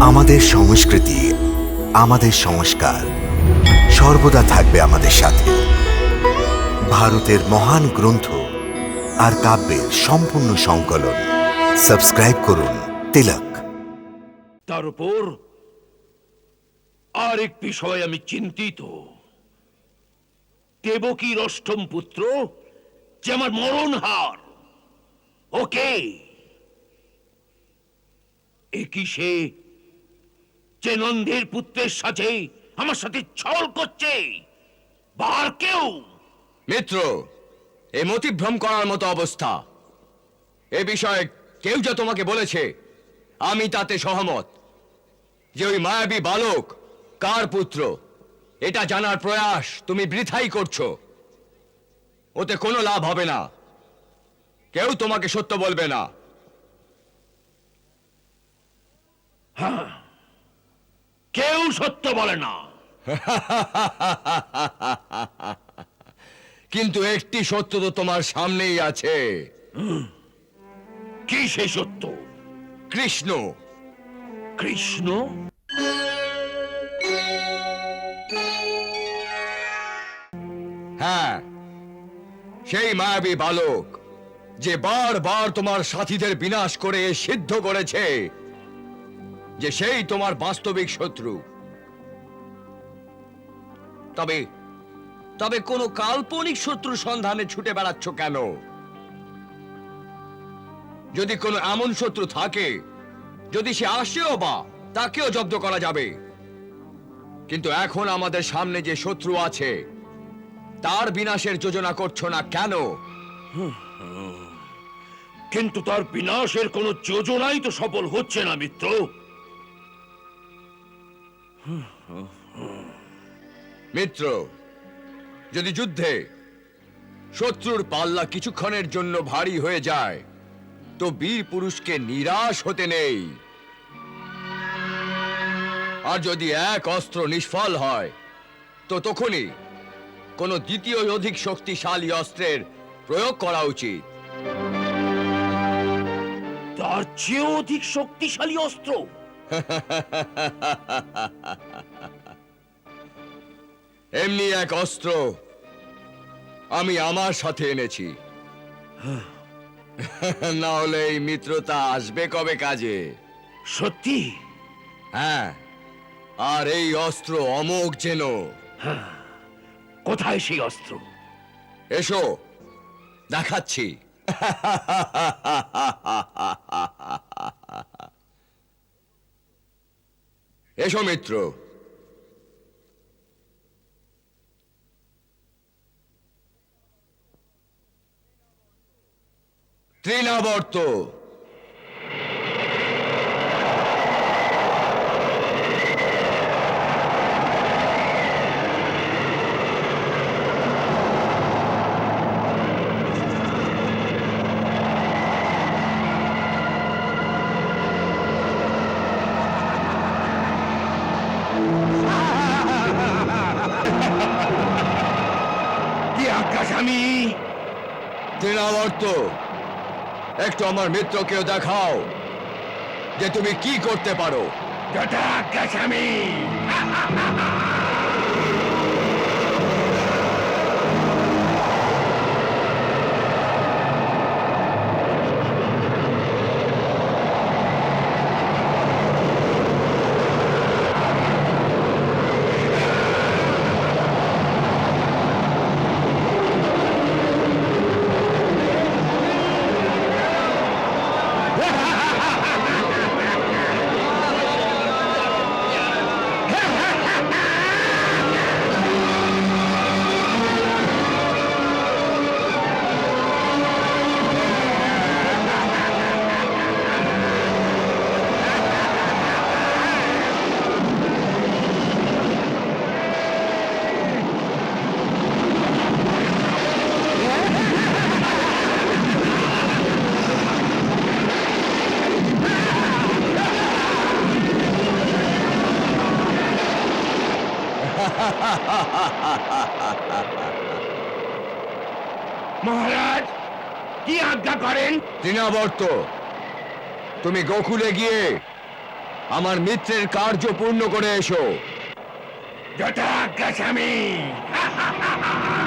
আমাদের সংস্কৃতি, আমাদের সংস্কার সর্বদা থাকবে আমাদের সাথে। ভারতের মহান গ্রন্থ আর কাব্যের সম্পূর্ণ সংকলন। সাবস্ক্রাইব করুন তিলক। তার উপর আরেক বিষয় আমি চিন্তিত। দেবকীর অষ্টম পুত্র, যে আমার মরণহার, ওকে? একই সে যে নন্দের পুত্রের সাথে আমার সাথে ছল করছে বার কেউ। মিত্র এ মতিভ্রম করার মতো অবস্থা। এ বিষয়ে কেউ যা তোমাকে বলেছে আমি তাতে সহমত। যে ওই মায়াবী বালক কার পুত্র এটা জানার প্রয়াস তুমি বৃথাই করছ। ওতে কোনো লাভ হবে না। কেউ তোমাকে সত্য বলবে না। কেউ সত্য বলে না। কিন্তু একটি সত্য তো তোমার সামনেই আছে। কি সে সত্য? কৃষ্ণ। কৃষ্ণ? হ্যাঁ সেই মায়াবী বালক যে বারবার তোমার সাথীদের বিনাশ করে সিদ্ধ করেছে যে সেই তোমার বাস্তবিক শত্রু। তবে তবে কোনো কাল্পনিক শত্রুর সন্ধানে ছুটে বেড়াচ্ছ কেন? যদি কোনো এমন শত্রু থাকে, যদি সে আসেও বা, তাকেও জব্দ করা যাবে। কিন্তু এখন আমাদের সামনে যে শত্রু আছে, তার বিনাশের যোজনা করছ না কেন? কিন্তু তার বিনাশের কোনো যোজনাই তো সফল হচ্ছে না, মিত্র। মিত্র যদি যুদ্ধে শত্রুর পাল্লা কিছুক্ষণের জন্য ভারী হয়ে যায় তো বীর পুরুষকে নিরাশ হতে নেই। আর যদি এক অস্ত্র নিষ্ফল হয় তো তখনই কোনো দ্বিতীয় অধিক শক্তিশালী অস্ত্রের প্রয়োগ করা উচিত। তার চেয়েও অধিক শক্তিশালী অস্ত্র? এমনি এক অস্ত্র আমি আমার সাথে এনেছি। না হলে এই মিত্রতা আসবে কবে কাজে? সত্যি? হ্যাঁ আর এই অস্ত্র অমোঘ যেন। কোথায় সেই অস্ত্র? এসো দেখাচ্ছি। এসো মিত্র। তৃণাবর্ত আকাশ তৃণাবর্ত একটু আমার মিত্রকেও দেখাও যে তুমি কি করতে পারো। মহারাজ কি আজ্ঞা করেন? দিনাবর্ত তুমি গোকুলে গিয়ে আমার মিত্রের কার্য পূর্ণ করে এসো। যথা আজ্ঞা স্বামী।